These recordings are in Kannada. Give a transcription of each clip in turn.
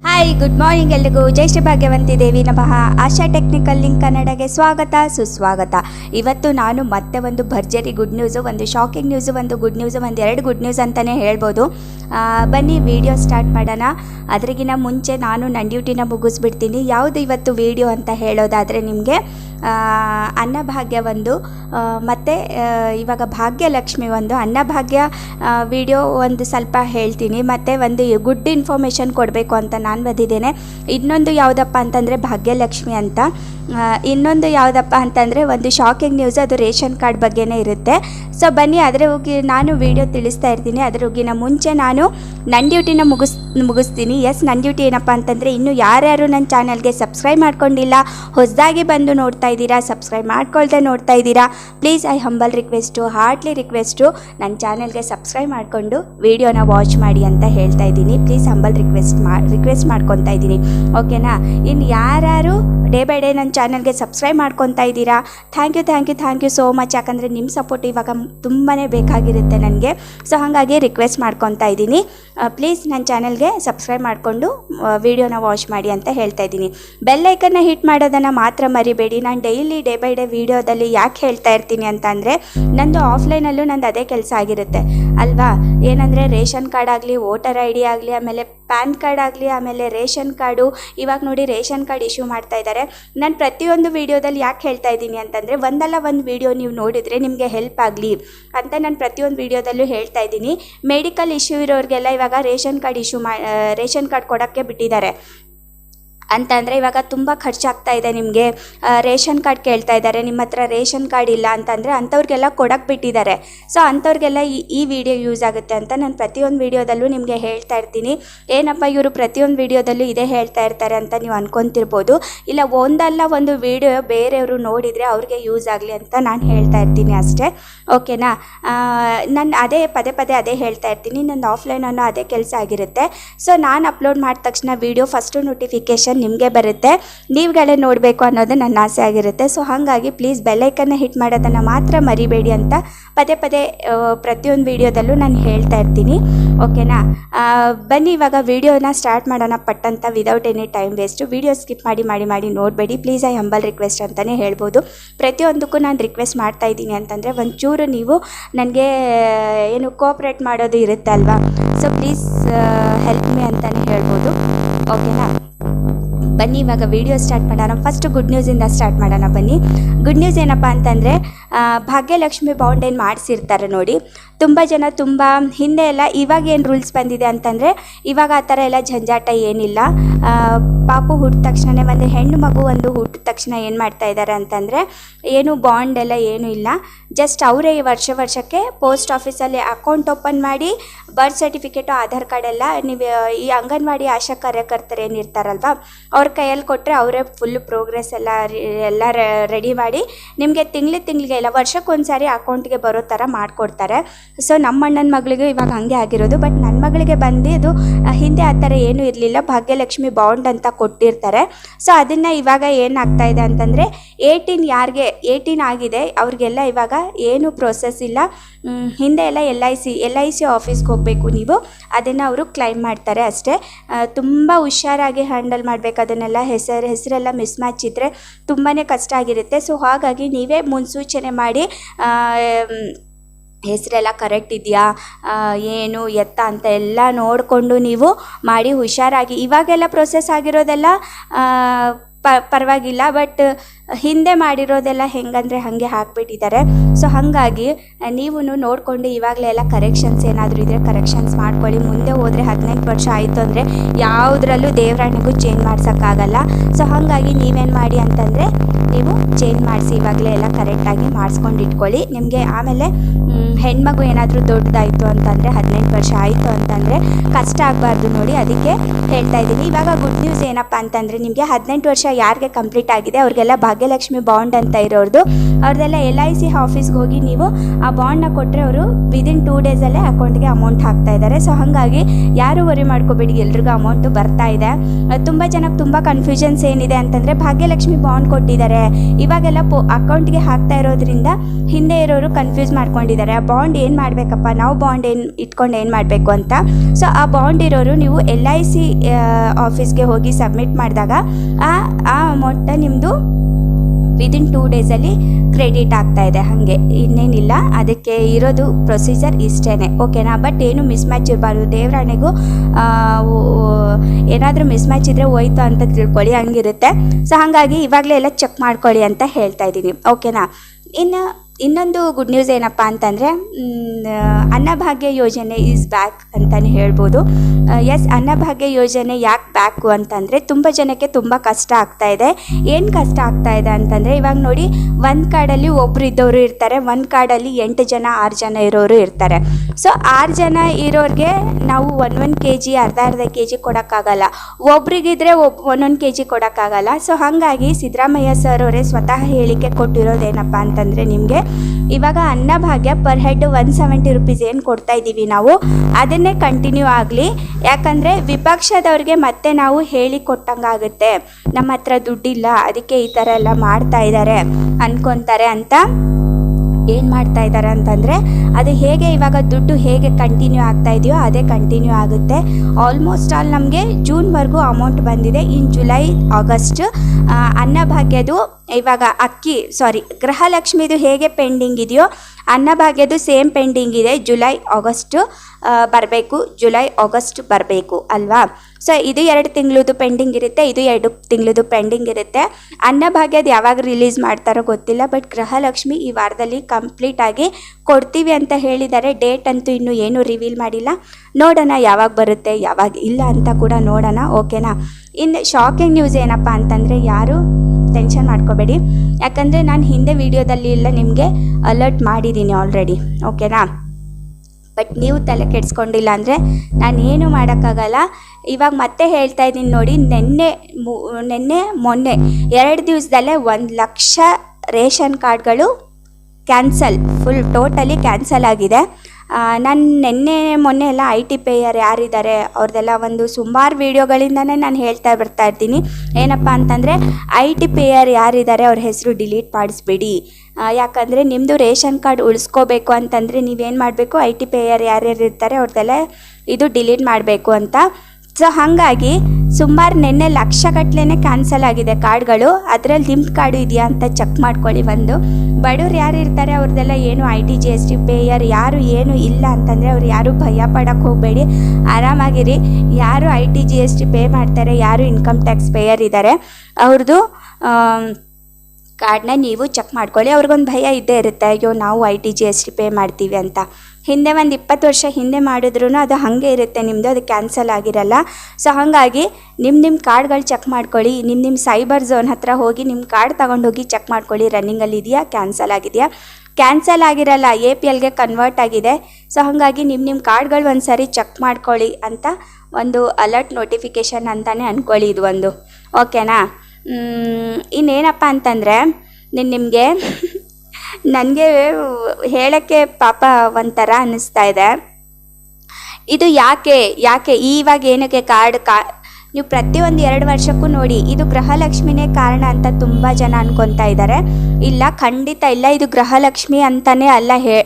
Hi. ಹಾಯ್ ಗುಡ್ ಮಾರ್ನಿಂಗ್ ಎಲ್ರಿಗೂ. ಜೈ ಶ್ರೀ ಭಾಗ್ಯವಂತಿ ದೇವಿ ನಮಃ. ಆಶಾ ಟೆಕ್ನಿಕಲ್ ಲಿಂಕ್ ಕನ್ನಡಗೆ ಸ್ವಾಗತ, ಸುಸ್ವಾಗತ. ಇವತ್ತು ನಾನು ಮತ್ತೆ ಒಂದು ಭರ್ಜರಿ ಗುಡ್ ನ್ಯೂಸು ಒಂದು ಶಾಕಿಂಗ್ ನ್ಯೂಸು ಒಂದು ಗುಡ್ ನ್ಯೂಸು ಒಂದು ಎರಡು ಗುಡ್ ನ್ಯೂಸ್ ಅಂತಲೇ ಹೇಳ್ಬೋದು. ಬನ್ನಿ ವಿಡಿಯೋ ಸ್ಟಾರ್ಟ್ ಮಾಡೋಣ. ಅದ್ರಿಗಿನ ಮುಂಚೆ ನಾನು ನನ್ನ ಡ್ಯೂಟಿನ ಮುಗಿಸ್ಬಿಡ್ತೀನಿ. ಯಾವುದು ಇವತ್ತು ವಿಡಿಯೋ ಅಂತ ಹೇಳೋದಾದರೆ ನಿಮಗೆ ಅನ್ನಭಾಗ್ಯ ಒಂದು ಮತ್ತು ಇವಾಗ ಭಾಗ್ಯಲಕ್ಷ್ಮಿ ಒಂದು. ಅನ್ನಭಾಗ್ಯ ವಿಡಿಯೋ ಒಂದು ಸ್ವಲ್ಪ ಹೇಳ್ತೀನಿ. ಮತ್ತು ಒಂದು ಗುಡ್ ಇನ್ಫಾರ್ಮೇಷನ್ ಕೊಡಬೇಕು ಅಂತ ನಾನು ಬಂದಿದ್ದೇನೆ ಇನ್ನೊಂದು ಯಾವುದಪ್ಪ ಅಂತಂದರೆ ಭಾಗ್ಯಲಕ್ಷ್ಮಿ ಅಂತ. ಇನ್ನೊಂದು ಯಾವುದಪ್ಪ ಅಂತಂದರೆ ಒಂದು ಶಾಕಿಂಗ್ ನ್ಯೂಸ್ ಅದು ರೇಷನ್ ಕಾರ್ಡ್ ಬಗ್ಗೆನೇ ಇರುತ್ತೆ. ಸೊ ಬನ್ನಿ, ಅದರ ಹೋಗಿ ನಾನು ವಿಡಿಯೋ ತಿಳಿಸ್ತಾ ಇರ್ತೀನಿ. ಅದರ ಹೋಗಿನ ಮುಂಚೆ ನಾನು ನನ್ನ ಡ್ಯೂಟಿನ ಮುಗಿಸ್ತೀನಿ. ಎಸ್ ನನ್ನ ಡ್ಯೂಟಿ ಏನಪ್ಪ ಅಂತಂದರೆ ಇನ್ನು ಯಾರ್ಯಾರು ನನ್ನ ಚಾನಲ್ಗೆ ಸಬ್ಸ್ಕ್ರೈಬ್ ಮಾಡ್ಕೊಂಡಿಲ್ಲ, ಹೊಸದಾಗಿ ಬಂದು ನೋಡ್ತಾ ಇದ್ದೀರಾ ಸಬ್ಸ್ಕ್ರೈಬ್ ಮಾಡ್ಕೊಳ್ದೆ ನೋಡ್ತಾ ಇದ್ದೀರಾ please I humble request heartly request ನನ್ನ ಚಾನಲ್ಗೆ ಸಬ್ಸ್ಕ್ರೈಬ್ ಮಾಡಿಕೊಂಡು ವೀಡಿಯೋನ ವಾಚ್ ಮಾಡಿ ಅಂತ ಹೇಳ್ತಾ ಇದ್ದೀನಿ. ಪ್ಲೀಸ್ ಹಂಬಲ್ ರಿಕ್ವೆಸ್ಟ್ ಮಾ ರಿಕ್ವೆಸ್ಟ್ ಮಾಡ್ಕೊತಾ ಇದ್ದೀನಿ. ಓಕೆನಾ ಇನ್ನು ಯಾರ್ಯಾರು ಡೇ ಬೈ ಡೇ ನನ್ನ ಚಾನಲ್ಗೆ ಸಬ್ಸ್ಕ್ರೈಬ್ ಮಾಡ್ಕೊತಾ ಇದ್ದೀರಾ thank you thank you thank you so much ಯಾಕಂದರೆ ನಿಮ್ಮ ಸಪೋರ್ಟ್ ಇವಾಗ ತುಂಬಾ ಬೇಕಾಗಿರುತ್ತೆ ನನಗೆ. ಸೊ ಹಾಗಾಗಿ ರಿಕ್ವೆಸ್ಟ್ ಮಾಡ್ಕೊತಾ ಇದ್ದೀನಿ. ಪ್ಲೀಸ್ ನನ್ನ ಚಾನಲ್ಗೆ ಸಬ್ಸ್ಕ್ರೈಬ್ ಮಾಡಿಕೊಂಡು ವೀಡಿಯೋನ ವಾಚ್ ಮಾಡಿ ಅಂತ ಹೇಳ್ತಾ ಇದ್ದೀನಿ. ಬೆಲ್ಲೈಕನ್ನ ಹಿಟ್ ಮಾಡೋದನ್ನು ಮಾತ್ರ ಮರಿಬೇಡಿ. ನಾನು ಡೈಲಿ ಡೇ ಬೈ ಡೇ ವಿಡಿಯೋದಲ್ಲಿ ಯಾಕೆ ಹೇಳ್ತಾ ಇರ್ತೀನಿ ಅಂತ ಅಂದರೆ ನಂದು ಆಫ್ಲೈನಲ್ಲೂ ನಂದು ಅದೇ ಕೆಲಸ ಆಗಿರುತ್ತೆ. ಅಲ್ವಾ? ಏನಂದರೆ ರೇಷನ್ ಕಾರ್ಡ್ ಆಗಲಿ, ವೋಟರ್ ಐ ಡಿ ಆಗಲಿ, ಆಮೇಲೆ ಪ್ಯಾನ್ ಕಾರ್ಡ್ ಆಗಲಿ, ಆಮೇಲೆ ರೇಷನ್ ಕಾರ್ಡು, ಇವಾಗ ನೋಡಿ ರೇಷನ್ ಕಾರ್ಡ್ ಇಶ್ಯೂ ಮಾಡ್ತಾ ಇದ್ದಾರೆ. ನಾನು ಪ್ರತಿಯೊಂದು ವಿಡಿಯೋದಲ್ಲಿ ಯಾಕೆ ಹೇಳ್ತಾ ಇದ್ದೀನಿ ಅಂತಂದರೆ, ಒಂದಲ್ಲ ಒಂದು ವಿಡಿಯೋ ನೀವು ನೋಡಿದರೆ ನಿಮಗೆ ಹೆಲ್ಪ್ ಆಗಲಿ ಅಂತ ನಾನು ಪ್ರತಿಯೊಂದು ವಿಡಿಯೋದಲ್ಲೂ ಹೇಳ್ತಾ ಇದ್ದೀನಿ. ಮೆಡಿಕಲ್ ಇಶ್ಯೂ ಇರೋರಿಗೆಲ್ಲ ಇವಾಗ ರೇಷನ್ ಕಾರ್ಡ್ ಇಶ್ಯೂ ಮಾ, ರೇಷನ್ ಕಾರ್ಡ್ ಕೊಡೋಕ್ಕೆ ಬಿಟ್ಟಿದ್ದಾರೆ. ಅಂತಂದರೆ ಇವಾಗ ತುಂಬ ಖರ್ಚಾಗ್ತಾ ಇದೆ ನಿಮಗೆ. ರೇಷನ್ ಕಾರ್ಡ್ ಕೇಳ್ತಾ ಇದ್ದಾರೆ, ನಿಮ್ಮ ಹತ್ರ ರೇಷನ್ ಕಾರ್ಡ್ ಇಲ್ಲ ಅಂತಂದರೆ ಅಂಥವ್ರಿಗೆಲ್ಲ ಕೊಡಕ್ಕೆ ಬಿಟ್ಟಿದ್ದಾರೆ. ಸೊ ಅಂಥವ್ರಿಗೆಲ್ಲ ಈ ಈ ವಿಡಿಯೋ ಯೂಸ್ ಆಗುತ್ತೆ ಅಂತ ನಾನು ಪ್ರತಿಯೊಂದು ವಿಡಿಯೋದಲ್ಲೂ ನಿಮಗೆ ಹೇಳ್ತಾ ಇರ್ತೀನಿ. ಏನಪ್ಪ ಇವರು ಪ್ರತಿಯೊಂದು ವಿಡಿಯೋದಲ್ಲೂ ಇದೇ ಹೇಳ್ತಾ ಇರ್ತಾರೆ ಅಂತ ನೀವು ಅನ್ಕೊತಿರ್ಬೋದು. ಇಲ್ಲ, ಒಂದಲ್ಲ ಒಂದು ವಿಡಿಯೋ ಬೇರೆಯವರು ನೋಡಿದರೆ ಅವ್ರಿಗೆ ಯೂಸ್ ಆಗಲಿ ಅಂತ ನಾನು ಹೇಳ್ತಾ ಇರ್ತೀನಿ ಅಷ್ಟೇ. ಓಕೆನಾ ನಾನು ಅದೇ ಪದೇ ಪದೇ ಅದೇ ಹೇಳ್ತಾ ಇರ್ತೀನಿ. ನನ್ನ ಆಫ್ಲೈನ್ ಅನ್ನೋ ಅದೇ ಕೆಲಸ ಆಗಿರುತ್ತೆ. ಸೊ ನಾನು ಅಪ್ಲೋಡ್ ಮಾಡಿದ ತಕ್ಷಣ ವಿಡಿಯೋ ಫಸ್ಟು ನೋಟಿಫಿಕೇಷನ್ ನಿಮಗೆ ಬರುತ್ತೆ. ನೀವುಗಳೇ ನೋಡಬೇಕು ಅನ್ನೋದು ನನ್ನ ಆಸೆ ಆಗಿರುತ್ತೆ. ಸೊ ಹಾಗಾಗಿ ಪ್ಲೀಸ್ ಬೆಲ್ಲೈಕನ್ನ ಹಿಟ್ ಮಾಡೋದನ್ನು ಮಾತ್ರ ಮರಿಬೇಡಿ ಅಂತ ಪದೇ ಪದೇ ಪ್ರತಿಯೊಂದು ವಿಡಿಯೋದಲ್ಲೂ ನಾನು ಹೇಳ್ತಾ ಇರ್ತೀನಿ. ಓಕೆನಾ ಬನ್ನಿ ಇವಾಗ ವಿಡಿಯೋನ ಸ್ಟಾರ್ಟ್ ಮಾಡೋಣ ಪಟ್ಟಂತ without any time waste video skip ಮಾಡಿ ಮಾಡಿ ಮಾಡಿ ನೋಡಬೇಡಿ. ಪ್ಲೀಸ್ ಐ ಹಂಬಲ್ ರಿಕ್ವೆಸ್ಟ್ ಅಂತಲೇ ಹೇಳ್ಬೋದು. ಪ್ರತಿಯೊಂದಕ್ಕೂ ನಾನು ರಿಕ್ವೆಸ್ಟ್ ಮಾಡ್ತಾ ಇದ್ದೀನಿ ಅಂತಂದರೆ ಒಂಚೂರು ನೀವು ನನಗೆ, ಏನು ಕೋಪ್ರೇಟ್ ಮಾಡೋದು ಇರುತ್ತೆ ಅಲ್ವಾ? ಸೊ ಪ್ಲೀಸ್ ಹೆಲ್ಪ್ ಮೀ ಅಂತಲೇ ಹೇಳ್ಬೋದು. ಓಕೆನಾ ಬನ್ನಿ, ಇವಾಗ ವಿಡಿಯೋ ಸ್ಟಾರ್ಟ್ ಮಾಡೋಣ. ಫಸ್ಟ್ ಗುಡ್ ನ್ಯೂಸಿಂದ ಸ್ಟಾರ್ಟ್ ಮಾಡೋಣ ಬನ್ನಿ. ಗುಡ್ ನ್ಯೂಸ್ ಏನಪ್ಪ ಅಂತಂದರೆ ಭಾಗ್ಯಲಕ್ಷ್ಮಿ ಬಾಂಡ್ ಏನು ಮಾಡಿಸಿರ್ತಾರೆ ನೋಡಿ. ತುಂಬ ಜನ ತುಂಬ ಹಿಂದೆ ಎಲ್ಲ ಇವಾಗ ಏನು ರೂಲ್ಸ್ ಬಂದಿದೆ ಅಂತಂದರೆ, ಇವಾಗ ಆ ಥರ ಎಲ್ಲ ಜಂಜಾಟ ಏನಿಲ್ಲ. ಪಾಪು ಹುಟ್ಟಿದ ತಕ್ಷಣವೇ ಒಂದು ಹೆಣ್ಣು ಮಗು ಒಂದು ಹುಟ್ಟಿದ ತಕ್ಷಣ ಏನು ಮಾಡ್ತಾ ಇದ್ದಾರೆ ಅಂತಂದರೆ, ಏನು ಬಾಂಡ್ ಎಲ್ಲ ಏನೂ ಇಲ್ಲ. ಜಸ್ಟ್ ಅವರೇ ವರ್ಷ ವರ್ಷಕ್ಕೆ ಪೋಸ್ಟ್ ಆಫೀಸಲ್ಲಿ ಅಕೌಂಟ್ ಓಪನ್ ಮಾಡಿ ಬರ್ತ್ ಸರ್ಟಿಫಿಕೇಟು ಆಧಾರ್ ಕಾರ್ಡ್ ಎಲ್ಲ ನೀವು, ಈ ಅಂಗನವಾಡಿ ಆಶಾ ಕಾರ್ಯಕರ್ತರು ಏನಿರ್ತಾರಲ್ವ ಅವ್ರ ಕೈಯಲ್ಲಿ ಕೊಟ್ಟರೆ ಅವರೇ ಫುಲ್ ಪ್ರೋಗ್ರೆಸ್ ಎಲ್ಲ ಎಲ್ಲ ರೆಡಿ ಮಾಡಿ ನಿಮಗೆ ತಿಂಗ್ಳು ತಿಂಗಳಿಗೆ ಇಲ್ಲ ವರ್ಷಕ್ಕೊಂದು ಸಾರಿ ಅಕೌಂಟ್ಗೆ ಬರೋ ಥರ ಮಾಡಿಕೊಡ್ತಾರೆ. ಸೊ ನಮ್ಮ ಅಣ್ಣನ ಮಗಳಿಗೂ ಇವಾಗ ಹಂಗೆ ಆಗಿರೋದು ಬಟ್ ನನ್ನ ಮಗಳಿಗೆ ಬಂದು ಅದು ಹಿಂದೆ ಆ ಥರ ಏನೂ ಇರಲಿಲ್ಲ, ಭಾಗ್ಯಲಕ್ಷ್ಮಿ ಬಾಂಡ್ ಅಂತ ಕೊಟ್ಟಿರ್ತಾರೆ. ಸೊ ಅದನ್ನು ಇವಾಗ ಏನಾಗ್ತಾ ಇದೆ ಅಂತಂದರೆ ಏಯ್ಟೀನ್ ಯಾರಿಗೆ ಏಯ್ಟೀನ್ ಆಗಿದೆ, ಅವ್ರಿಗೆಲ್ಲ ಇವಾಗ ಏನು ಪ್ರೋಸೆಸ್ ಇಲ್ಲ. ಹಿಂದೆ ಎಲ್ಲ L I C L I C ಆಫೀಸ್ಗೆ ಹೋಗಬೇಕು ನೀವು. ಅದನ್ನು ಅವರು ಕ್ಲೈಮ್ ಮಾಡ್ತಾರೆ ಅಷ್ಟೇ. ತುಂಬ ಹುಷಾರಾಗಿ ಹ್ಯಾಂಡಲ್ ಮಾಡಬೇಕು. ಅದನ್ನೆಲ್ಲ ಹೆಸರು, ಹೆಸರೆಲ್ಲ ಮಿಸ್ ಮ್ಯಾಚ್ ಇದ್ದರೆ ತುಂಬಾ ಕಷ್ಟ ಆಗಿರುತ್ತೆ. ಸೊ ಹಾಗಾಗಿ ನೀವೇ ಮುನ್ಸೂಚನೆ ಮಾಡಿ ಹೆಸರೆಲ್ಲ ಕರೆಕ್ಟ್ ಇದೆಯಾ? ಏನು, ಎತ್ತ ಅಂತ ಎಲ್ಲ ನೋಡಿಕೊಂಡು ನೀವು ಮಾಡಿ ಹುಷಾರಾಗಿ. ಇವಾಗೆಲ್ಲ ಪ್ರೊಸೆಸ್ ಆಗಿರೋದೆಲ್ಲ ಪರವಾಗಿಲ್ಲ. ಬಟ್ ಹಿಂದೆ ಮಾಡಿರೋದೆಲ್ಲ ಹೆಂಗಂದರೆ ಹಾಗೆ ಹಾಕ್ಬಿಟ್ಟಿದ್ದಾರೆ. ಸೊ ಹಾಗಾಗಿ ನೀವು ನೋಡಿಕೊಂಡು ಇವಾಗಲೇ ಎಲ್ಲ ಕರೆಕ್ಷನ್ಸ್ ಏನಾದರೂ ಇದ್ದರೆ ಕರೆಕ್ಷನ್ಸ್ ಮಾಡ್ಕೊಳ್ಳಿ. ಮುಂದೆ ಹೋದರೆ ಹದಿನೆಂಟು ವರ್ಷ ಆಯಿತು ಅಂದರೆ ಯಾವುದ್ರಲ್ಲೂ ದೇವರಾಣಿಗೂ ಚೇಂಜ್ ಮಾಡ್ಸೋಕ್ಕಾಗಲ್ಲ. ಸೊ ಹಾಗಾಗಿ ನೀವೇನು ಮಾಡಿ ಅಂತಂದರೆ ನೀವು ಚೇಂಜ್ ಮಾಡಿಸಿ ಇವಾಗಲೇ ಎಲ್ಲ ಕರೆಕ್ಟಾಗಿ ಮಾಡಿಸ್ಕೊಂಡು ಇಟ್ಕೊಳ್ಳಿ ನಿಮಗೆ ಆಮೇಲೆ ಹೆಣ್ಮಗು ಏನಾದರೂ ದೊಡ್ಡದಾಯಿತು ಅಂತಂದರೆ, ಹದಿನೆಂಟು ವರ್ಷ ಆಯಿತು ಅಂತಂದರೆ ಕಷ್ಟ ಆಗಬಾರ್ದು ನೋಡಿ ಅದಕ್ಕೆ ಹೇಳ್ತಾ ಇದ್ದೀನಿ. ಇವಾಗ ಗುಡ್ ನ್ಯೂಸ್ ಏನಪ್ಪ ಅಂತಂದರೆ, ನಿಮಗೆ ಹದಿನೆಂಟು ವರ್ಷ ಯಾರಿಗೆ ಕಂಪ್ಲೀಟ್ ಆಗಿದೆ, ಅವ್ರಿಗೆಲ್ಲ ಭಾಗ್ಯಲಕ್ಷ್ಮಿ ಬಾಂಡ್ ಅಂತ ಇರೋರ್ದು. ಅವ್ರದ್ದೆಲ್ಲ ಎಲ್ ಐ ಸಿ ಆಫೀಸ್ಗೆ ಹೋಗಿ ನೀವು ಆ ಬಾಂಡ್ನ ಕೊಟ್ಟರೆ ಅವರು ವಿದಿನ್ ಟೂ ಡೇಸಲ್ಲೇ ಅಕೌಂಟ್ಗೆ ಅಮೌಂಟ್ ಹಾಕ್ತಾ ಇದ್ದಾರೆ ಸೊ ಹಾಗಾಗಿ ಯಾರು ವರಿ ಮಾಡ್ಕೋಬೇಡಿ, ಎಲ್ರಿಗೂ ಅಮೌಂಟು ಬರ್ತಾ ಇದೆ. ತುಂಬ ಜನಕ್ಕೆ ತುಂಬ ಕನ್ಫ್ಯೂಷನ್ಸ್ ಏನಿದೆ ಅಂತಂದರೆ ಭಾಗ್ಯಲಕ್ಷ್ಮಿ ಬಾಂಡ್ ಕೊಟ್ಟಿದ್ದಾರೆ. ಇವಾಗೆಲ್ಲ ಪೋ ಅಕೌಂಟ್ಗೆ ಹಾಕ್ತಾ ಇರೋದ್ರಿಂದ ಹಿಂದೆ ಇರೋರು ಕನ್ಫ್ಯೂಸ್ ಮಾಡ್ಕೊಂಡಿದ್ದಾರೆ. ಆ ಬಾಂಡ್ ಏನು ಮಾಡಬೇಕಪ್ಪ? ನಾವು ಬಾಂಡ್ ಏನು ಇಟ್ಕೊಂಡು ಏನು ಮಾಡಬೇಕು ಅಂತ? ಸೊ ಆ ಬಾಂಡ್ ಇರೋರು ನೀವು ಎಲ್ ಐ ಸಿ ಆಫೀಸ್ಗೆ ಹೋಗಿ ಸಬ್ಮಿಟ್ ಮಾಡಿದಾಗ ಆ ಆ ನಿಮ್ಮದು ವಿದಿನ್ ಟೂ ಡೇಸಲ್ಲಿ ಕ್ರೆಡಿಟ್ ಆಗ್ತಾ ಇದೆ. ಹಾಗೆ ಇನ್ನೇನಿಲ್ಲ. ಅದಕ್ಕೆ ಇರೋದು ಪ್ರೊಸೀಜರ್ ಇಷ್ಟೇ ಓಕೆನಾ ಬಟ್ ಏನು ಮಿಸ್ ಮ್ಯಾಚ್ ಇರಬಾರ್ದು. ದೇವರಾಣೆಗೂ ಏನಾದರೂ ಮಿಸ್ ಮ್ಯಾಚ್ ಇದ್ದರೆ ಹೋಯ್ತು ಅಂತ ತಿಳ್ಕೊಳ್ಳಿ. ಹಂಗಿರುತ್ತೆ. ಸೊ ಹಾಗಾಗಿ ಇವಾಗಲೇ ಎಲ್ಲ ಚೆಕ್ ಮಾಡ್ಕೊಳ್ಳಿ ಅಂತ ಹೇಳ್ತಾ ಇದ್ದೀನಿ. ಓಕೆನಾ ಇನ್ನು ಇನ್ನೊಂದು ಗುಡ್ ನ್ಯೂಸ್ ಏನಪ್ಪ ಅಂತಂದರೆ ಅನ್ನಭಾಗ್ಯ ಯೋಜನೆ ಈಸ್ ಬ್ಯಾಕ್ ಅಂತಲೇ ಹೇಳ್ಬೋದು. ಎಸ್ ಅನ್ನಭಾಗ್ಯ ಯೋಜನೆ ಯಾಕೆ ಬ್ಯಾಕು ಅಂತಂದರೆ, ತುಂಬ ಜನಕ್ಕೆ ತುಂಬ ಕಷ್ಟ ಆಗ್ತಾ ಇದೆ. ಏನು ಕಷ್ಟ ಆಗ್ತಾ ಇದೆ ಅಂತಂದರೆ, ಇವಾಗ ನೋಡಿ ಒಂದು ಕಾರ್ಡಲ್ಲಿ ಒಬ್ಬರು ಇದ್ದವರು ಇರ್ತಾರೆ, ಒಂದು ಕಾರ್ಡಲ್ಲಿ ಎಂಟು ಜನ, ಆರು ಜನ ಇರೋರು ಇರ್ತಾರೆ. ಸೊ ಆರು ಜನ ಇರೋರಿಗೆ ನಾವು ಒಂದು ಒಂದು ಕೆ ಜಿ ಅರ್ಧ ಅರ್ಧ ಕೆ ಜಿ ಕೊಡೋಕ್ಕಾಗಲ್ಲ. ಒಬ್ರಿಗಿದ್ರೆ ಒಬ್, ಒಂದೊಂದು ಕೆ ಜಿ ಕೊಡೋಕ್ಕಾಗಲ್ಲ. ಸೊ ಹಾಗಾಗಿ ಸಿದ್ದರಾಮಯ್ಯ ಸರ್ ಅವರೇ ಸ್ವತಃ ಹೇಳಿಕೆ ಕೊಟ್ಟಿರೋದೇನಪ್ಪ ಅಂತಂದರೆ ನಿಮಗೆ ಇವಾಗ Anna Bhagya per head one seventy rupees ಏನು ಕೊಡ್ತಾ ಇದ್ದೀವಿ ನಾವು. ಅದನ್ನೇ ಕಂಟಿನ್ಯೂ ಆಗಲಿ. ಯಾಕಂದರೆ ವಿಪಕ್ಷದವ್ರಿಗೆ ಮತ್ತೆ ನಾವು ಹೇಳಿ ಕೊಟ್ಟಂಗಾಗುತ್ತೆ ನಮ್ಮ ಹತ್ರ ದುಡ್ಡಿಲ್ಲ, ಅದಕ್ಕೆ ಈ ಥರ ಎಲ್ಲ ಮಾಡ್ತಾ ಇದ್ದಾರೆ ಅನ್ಕೊತಾರೆ ಅಂತ ಏನು ಮಾಡ್ತಾ ಇದ್ದಾರೆ ಅಂತಂದರೆ, ಅದು ಹೇಗೆ ಇವಾಗ ದುಡ್ಡು ಹೇಗೆ ಕಂಟಿನ್ಯೂ ಆಗ್ತಾ ಇದೆಯೋ ಅದೇ ಕಂಟಿನ್ಯೂ ಆಗುತ್ತೆ. ಆಲ್ಮೋಸ್ಟ್ ಆಲ್ ನಮಗೆ ಜೂನ್ವರೆಗೂ ಅಮೌಂಟ್ ಬಂದಿದೆ. ಇನ್ ಜುಲೈ ಆಗಸ್ಟ್ ಅನ್ನಭಾಗ್ಯದು ಇವಾಗ ಅಕ್ಕಿ ಸಾರಿ ಗೃಹಲಕ್ಷ್ಮಿದು ಹೇಗೆ ಪೆಂಡಿಂಗ್ ಇದೆಯೋ ಅನ್ನಭಾಗ್ಯದು ಸೇಮ್ ಪೆಂಡಿಂಗ್ ಇದೆ ಜುಲೈ ಆಗಸ್ಟು ಬರಬೇಕು ಜುಲೈ ಆಗಸ್ಟ್ ಬರಬೇಕು, ಅಲ್ವಾ? ಸೊ ಇದು ಎರಡು ತಿಂಗಳದು ಪೆಂಡಿಂಗ್ ಇರುತ್ತೆ, ಇದು ಎರಡು ತಿಂಗಳದು ಪೆಂಡಿಂಗ್ ಇರುತ್ತೆ. ಅನ್ನಭಾಗ್ಯದ ಯಾವಾಗ ರಿಲೀಸ್ ಮಾಡ್ತಾರೋ ಗೊತ್ತಿಲ್ಲ ಬಟ್ ಗೃಹಲಕ್ಷ್ಮಿ ಈ ವಾರದಲ್ಲಿ ಕಂಪ್ಲೀಟಾಗಿ ಕೊಡ್ತೀವಿ ಅಂತ ಹೇಳಿದ್ದಾರೆ. ಡೇಟ್ ಅಂತೂ ಇನ್ನೂ ಏನೂ ರಿವೀಲ್ ಮಾಡಿಲ್ಲ. ನೋಡೋಣ ಯಾವಾಗ ಬರುತ್ತೆ, ಯಾವಾಗ ಇಲ್ಲ ಅಂತ ಕೂಡ ನೋಡೋಣ ಓಕೆನಾ ಇನ್ನು ಶಾಕಿಂಗ್ ನ್ಯೂಸ್ ಏನಪ್ಪ ಅಂತಂದರೆ ಯಾರು ಟೆನ್ಷನ್ ಮಾಡ್ಕೋಬೇಡಿ. ಯಾಕಂದರೆ ನಾನು ಹಿಂದೆ ವೀಡಿಯೋದಲ್ಲಿ ಎಲ್ಲ ನಿಮಗೆ ಅಲರ್ಟ್ ಮಾಡಿದ್ದೀನಿ ಆಲ್ರೆಡಿ ಓಕೆನಾ ಬಟ್ ನೀವು ತಲೆ ಕೆಡಿಸ್ಕೊಂಡಿಲ್ಲ ಅಂದರೆ ನಾನು ಏನು ಮಾಡೋಕ್ಕಾಗಲ್ಲ. ಇವಾಗ ಮತ್ತೆ ಹೇಳ್ತಾ ಇದ್ದೀನಿ ನೋಡಿ, ನಿನ್ನೆ ನಿನ್ನೆ, ಮೊನ್ನೆ, ಎರಡು ದಿವಸದಲ್ಲೇ ಒಂದು ಲಕ್ಷ ರೇಷನ್ ಕಾರ್ಡ್ಗಳು ಕ್ಯಾನ್ಸಲ್ ಫುಲ್ ಟೋಟಲಿ ಕ್ಯಾನ್ಸಲ್ ಆಗಿದೆ. ನಾನು ನಿನ್ನೆ ಮೊನ್ನೆ ಎಲ್ಲ ಐ ಟಿ ಪೇಯರ್ ಯಾರಿದ್ದಾರೆ ಅವ್ರದ್ದೆಲ್ಲ ಒಂದು ಸುಮಾರು ವೀಡಿಯೋಗಳಿಂದನೇ ನಾನು ಹೇಳ್ತಾ ಬರ್ತಾ ಇರ್ತೀನಿ. ಏನಪ್ಪ ಅಂತಂದರೆ ಐ ಟಿ ಪೇಯರ್ ಯಾರಿದ್ದಾರೆ ಅವ್ರ ಹೆಸರು ಡಿಲೀಟ್ ಮಾಡಿಸ್ಬೇಡಿ. ಯಾಕಂದರೆ ನಿಮ್ಮದು ರೇಷನ್ ಕಾರ್ಡ್ ಉಳಿಸ್ಕೋಬೇಕು ಅಂತಂದರೆ ನೀವೇನು ಮಾಡಬೇಕು? ಐ ಟಿ ಪೇಯರ್ ಯಾರ್ಯಾರು ಇರ್ತಾರೆ ಅವ್ರದ್ದೆಲ್ಲ ಇದು ಡಿಲೀಟ್ ಮಾಡಬೇಕು ಅಂತ. ಸೊ, ಹಾಗಾಗಿ ಸುಮಾರು ನಿನ್ನೆ ಲಕ್ಷಗಟ್ಲೆ ಕ್ಯಾನ್ಸಲ್ ಆಗಿದೆ ಕಾರ್ಡ್ಗಳು ಅದರಲ್ಲಿ ನಿಮ್ಮ ಕಾರ್ಡು ಇದೆಯಾ ಅಂತ ಚೆಕ್ ಮಾಡ್ಕೊಳ್ಳಿ ಒಂದು ಬಡವ್ರು ಯಾರು ಇರ್ತಾರೆ ಅವ್ರದ್ದೆಲ್ಲ ಏನು I T G S T payer ಯಾರು ಏನು ಇಲ್ಲ ಅಂತಂದರೆ ಅವ್ರು ಯಾರು ಭಯ ಪಡೋಕ್ಕೆ ಹೋಗಬೇಡಿ. ಆರಾಮಾಗಿರಿ. ಯಾರು I T G S T pay ಮಾಡ್ತಾರೆ, ಯಾರು ಇನ್ಕಮ್ ಟ್ಯಾಕ್ಸ್ ಪೇಯರ್ ಇದ್ದಾರೆ ಅವ್ರದ್ದು ಕಾರ್ಡ್ನ ನೀವು ಚೆಕ್ ಮಾಡ್ಕೊಳ್ಳಿ. ಅವ್ರಿಗೊಂದು ಭಯ ಇದ್ದೇ ಇರುತ್ತೆ, ಅಯ್ಯೋ ನಾವು I T G S T pay ಮಾಡ್ತೀವಿ ಅಂತ. ಹಿಂದೆ ಒಂದು ಇಪ್ಪತ್ತು ವರ್ಷ ಹಿಂದೆ ಮಾಡಿದ್ರೂ ಅದು ಹಾಗೆ ಇರುತ್ತೆ ನಿಮ್ಮದು ಅದು ಕ್ಯಾನ್ಸಲ್ ಆಗಿರಲ್ಲ. ಸೊ ಹಾಗಾಗಿ ನಿಮ್ಮ ನಿಮ್ಮ ಕಾರ್ಡ್ಗಳು ಚೆಕ್ ಮಾಡ್ಕೊಳ್ಳಿ ನಿಮ್ಮ ನಿಮ್ಮ ಸೈಬರ್ ಝೋನ್ ಹತ್ರ ಹೋಗಿ ನಿಮ್ಮ ಕಾರ್ಡ್ ತೊಗೊಂಡೋಗಿ ಚೆಕ್ ಮಾಡ್ಕೊಳ್ಳಿ ರನ್ನಿಂಗಲ್ಲಿ ಇದೆಯಾ ಕ್ಯಾನ್ಸಲ್ ಆಗಿದೆಯಾ? ಕ್ಯಾನ್ಸಲ್ ಆಗಿರಲ್ಲ ಎ ಪಿ ಎಲ್ಗೆ ಕನ್ವರ್ಟ್ ಆಗಿದೆ. ಸೊ ಹಾಗಾಗಿ ನಿಮ್ಮ ನಿಮ್ಮ ಕಾರ್ಡ್ಗಳು ಒಂದು ಸಾರಿ ಚೆಕ್ ಮಾಡ್ಕೊಳ್ಳಿ ಅಂತ ಒಂದು ಅಲರ್ಟ್ ನೋಟಿಫಿಕೇಷನ್ ಅಂತಲೇ ಅಂದ್ಕೊಳ್ಳಿ ಇದು ಒಂದು. ಓಕೆನಾ ಇನ್ನೇನಪ್ಪ ಅಂತಂದರೆ ನಿಮಗೆ ನನಗೆ ಹೇಳೋಕ್ಕೆ ಪಾಪ ಒಂಥರ ಅನ್ನಿಸ್ತಾ ಇದೆ. ಇದು ಯಾಕೆ ಯಾಕೆ ಇವಾಗ ಏನಕ್ಕೆ ಕಾರ್ಡ್ ಕಾ, ನೀವು ಪ್ರತಿಯೊಂದು ಎರಡು ವರ್ಷಕ್ಕೂ ನೋಡಿ, ಇದು ಗೃಹಲಕ್ಷ್ಮಿನೇ ಕಾರಣ ಅಂತ ತುಂಬ ಜನ ಅನ್ಕೊತಾ ಇದ್ದಾರೆ ಇಲ್ಲ, ಖಂಡಿತ ಇಲ್ಲ, ಇದು ಗೃಹಲಕ್ಷ್ಮಿ ಅಂತಲೇ ಅಲ್ಲ ಹೇ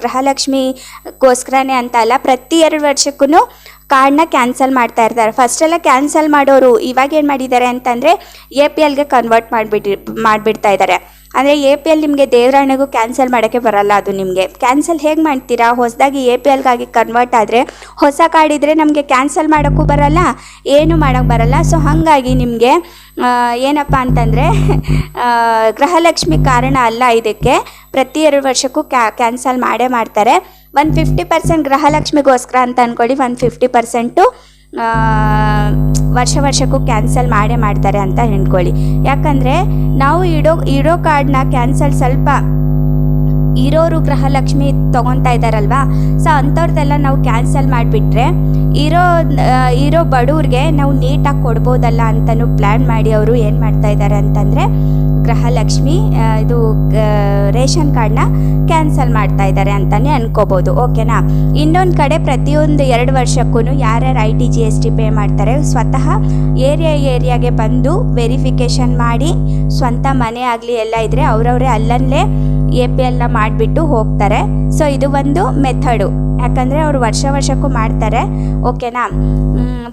ಗೃಹಲಕ್ಷ್ಮಿಗೋಸ್ಕರನೇ ಅಂತ ಅಲ್ಲ. ಪ್ರತಿ ಎರಡು ವರ್ಷಕ್ಕೂ ಕಾರ್ಡ್ನ ಕ್ಯಾನ್ಸಲ್ ಮಾಡ್ತಾ ಇರ್ತಾರೆ. ಫಸ್ಟೆಲ್ಲ ಕ್ಯಾನ್ಸಲ್ ಮಾಡೋರು ಇವಾಗ ಏನು ಮಾಡಿದ್ದಾರೆ ಅಂತಂದರೆ ಎ ಪಿ ಎಲ್ಗೆ ಕನ್ವರ್ಟ್ ಮಾಡಿಬಿಟ್ಟು ಮಾಡಿಬಿಡ್ತಾ ಇದ್ದಾರೆ ಅಂದರೆ ಎ ಪಿ ಎಲ್ ನಿಮಗೆ ದೇವರಾಣೆಗೂ ಕ್ಯಾನ್ಸಲ್ ಮಾಡೋಕ್ಕೆ ಬರಲ್ಲ ಅದು ನಿಮಗೆ. ಕ್ಯಾನ್ಸಲ್ ಹೇಗೆ ಮಾಡ್ತೀರಾ? ಹೊಸದಾಗಿ ಎ ಪಿ ಎಲ್ಗಾಗಿ ಕನ್ವರ್ಟ್ ಆದರೆ ಹೊಸ ಕಾರ್ಡ್ ಇದ್ದರೆ ನಮಗೆ ಕ್ಯಾನ್ಸಲ್ ಮಾಡೋಕ್ಕೂ ಬರಲ್ಲ, ಏನು ಮಾಡೋಕ್ಕೆ ಬರಲ್ಲ. ಸೊ ಹಾಗಾಗಿ ನಿಮಗೆ ಏನಪ್ಪ ಅಂತಂದರೆ ಗೃಹಲಕ್ಷ್ಮಿ ಕಾರಣ ಅಲ್ಲ ಇದಕ್ಕೆ. ಪ್ರತಿ ಎರಡು ವರ್ಷಕ್ಕೂ ಕ್ಯಾ ಕ್ಯಾನ್ಸಲ್ ಮಾಡೇ ಮಾಡ್ತಾರೆ. ಒಂದು ಫಿಫ್ಟಿ ಪರ್ಸೆಂಟ್ ಗೃಹಲಕ್ಷ್ಮಿಗೋಸ್ಕರ ಅಂತ ಅಂದ್ಕೊಳ್ಳಿ ಒಂದು ಫಿಫ್ಟಿ ಪರ್ಸೆಂಟು ವರ್ಷ ವರ್ಷಕ್ಕೂ ಕ್ಯಾನ್ಸಲ್ ಮಾಡೇ ಮಾಡ್ತಾರೆ ಅಂತ ಹೇಳ್ಕೊಳ್ಳಿ. ಯಾಕಂದರೆ ನಾವು ಇಡೋ ಇಡೋ ಕಾರ್ಡ್ನ ಕ್ಯಾನ್ಸಲ್ ಸ್ವಲ್ಪ ಇರೋರು ಗೃಹಲಕ್ಷ್ಮಿ ತೊಗೊತಾ ಇದ್ದಾರಲ್ವಾ? ಸೊ ಅಂಥವ್ರದ್ದೆಲ್ಲ ನಾವು ಕ್ಯಾನ್ಸಲ್ ಮಾಡಿಬಿಟ್ರೆ ಇರೋ ಇರೋ ಬಡವ್ರಿಗೆ ನಾವು ನೀಟಾಗಿ ಕೊಡ್ಬೋದಲ್ಲ ಅಂತಲೂ ಪ್ಲ್ಯಾನ್ ಮಾಡಿ ಅವರು ಏನು ಮಾಡ್ತಾ ಇದ್ದಾರೆ ಅಂತಂದರೆ ಗೃಹಲಕ್ಷ್ಮಿ ಇದು ರೇಷನ್ ಕಾರ್ಡ್ನ ಕ್ಯಾನ್ಸಲ್ ಮಾಡ್ತಾ ಇದ್ದಾರೆ ಅಂತಲೇ ಅನ್ಕೋಬೋದು ಓಕೆನಾ ಇನ್ನೊಂದು ಕಡೆ ಪ್ರತಿಯೊಂದು ಎರಡು ವರ್ಷಕ್ಕೂ ಯಾರ್ಯಾರು I T G S T pay ಮಾಡ್ತಾರೆ, ಸ್ವತಃ ಏರಿಯಾ ಏರಿಯಾಗೆ ಬಂದು ವೆರಿಫಿಕೇಷನ್ ಮಾಡಿ, ಸ್ವಂತ ಮನೆ ಆಗಲಿ ಎಲ್ಲ ಇದ್ದರೆ ಅವರವರೇ ಅಲ್ಲಲ್ಲೇ ಎ ಪಿ ಎಲ್ನ ಮಾಡಿಬಿಟ್ಟು ಹೋಗ್ತಾರೆ. ಸೊ ಇದು ಒಂದು ಮೆಥಡು ಯಾಕಂದರೆ ಅವರು ವರ್ಷ ವರ್ಷಕ್ಕೂ ಮಾಡ್ತಾರೆ. ಓಕೆನಾ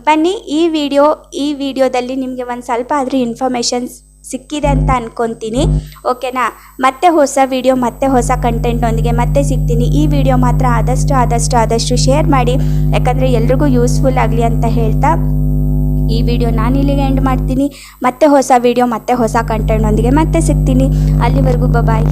ಬನ್ನಿ, ಈ ವಿಡಿಯೋ ಈ ವಿಡಿಯೋದಲ್ಲಿ ನಿಮಗೆ ಒಂದು ಸ್ವಲ್ಪ ಆದರೂ ಇನ್ಫಾರ್ಮೇಷನ್ಸ್ ಸಿಕ್ಕಿದೆ ಅಂತ ಅಂದ್ಕೊತೀನಿ ಓಕೆನಾ ಮತ್ತೆ ಹೊಸ ವಿಡಿಯೋ ಮತ್ತೆ ಹೊಸ ಕಂಟೆಂಟ್ನೊಂದಿಗೆ ಮತ್ತೆ ಸಿಗ್ತೀನಿ. ಈ ವಿಡಿಯೋ ಮಾತ್ರ ಆದಷ್ಟು ಆದಷ್ಟು ಆದಷ್ಟು ಶೇರ್ ಮಾಡಿ. ಯಾಕಂದರೆ ಎಲ್ರಿಗೂ ಯೂಸ್ಫುಲ್ ಆಗಲಿ ಅಂತ ಹೇಳ್ತಾ ಈ ವಿಡಿಯೋ ನಾನು ಇಲ್ಲಿಗೆ ಎಂಡ್ ಮಾಡ್ತೀನಿ. ಮತ್ತೆ ಹೊಸ ವಿಡಿಯೋ ಮತ್ತೆ ಹೊಸ ಕಂಟೆಂಟ್ನೊಂದಿಗೆ ಮತ್ತೆ ಸಿಗ್ತೀನಿ. ಅಲ್ಲಿವರೆಗೂ ಬಾಯ್